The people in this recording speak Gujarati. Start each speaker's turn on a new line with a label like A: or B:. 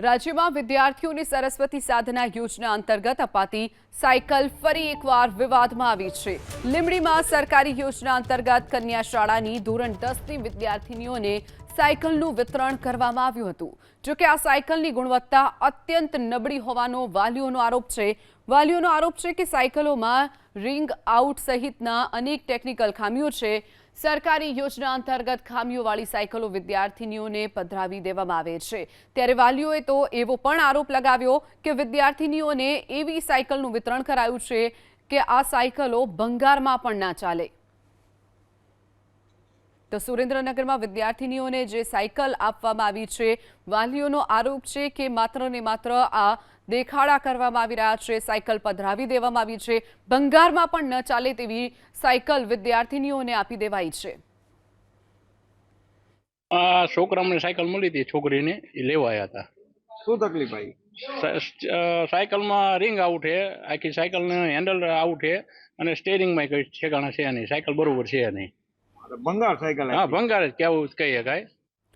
A: રાજ્યમાં વિદ્યાર્થીઓને સરસ્વતી સાધના યોજના અંતર્ગત અપાતી સાયકલ ફરી એકવાર વિવાદમાં આવી છે. લીંબડીમાં સરકારી યોજના અંતર્ગત કન્યા શાળાની ધોરણ દસની વિદ્યાર્થીનીઓને સાયકલનું વિતરણ કરવામાં આવ્યું હતું. જોકે આ સાયકલની ગુણવત્તા અત્યંત નબળી હોવાનો વાલીઓનો આરોપ છે. વાલીઓનો આરોપ છે કે સાયકલોમાં રિંગ આઉટ સહિતના અનેક ટેકનિકલ ખામીઓ છે. સરકારી યોજના અંતર્ગત ખામીઓવાળી સાયકલો વિદ્યાર્થીનીઓને પધરાવી દેવામાં આવે છે. ત્યારે વાલીઓએ તો એવો પણ આરોપ લગાવ્યો કે વિદ્યાર્થીનીઓને એવી સાયકલનું વિતરણ કરાયું છે કે આ સાયકલો ભંગારમાં પણ ના ચાલે. તો સુરેન્દ્રનગરમાં વિદ્યાર્થીનીઓને જે સાયકલ આપવામાં આવી છે, વાલીઓનો આરોપ છે કે માત્ર ને માત્ર આ દેખાડા કરવામાં આવી રહ્યા છે સાયકલ પધરાવી દેવામાં આવી છે. ભંગારમાં પણ ન ચાલે તેવી સાયકલ વિદ્યાર્થીનીઓને આપી દેવાઈ છે.
B: આ છોકરામને સાયકલ મળી હતી છોકરીને એ લેવાયા હતા.
C: શું તકલીફ આવી?
B: સાયકલમાં રિંગ આઉટ છે આખી સાયકલને હેન્ડલ આઉટ છે અને સ્ટેરિંગમાં કંઈ ઠેકાણા છે નહીં સાયકલ બરોબર છે નહીં.
C: ભંગાર સાયકલ
B: હા ભંગાર જ કેવું કહી શકાય.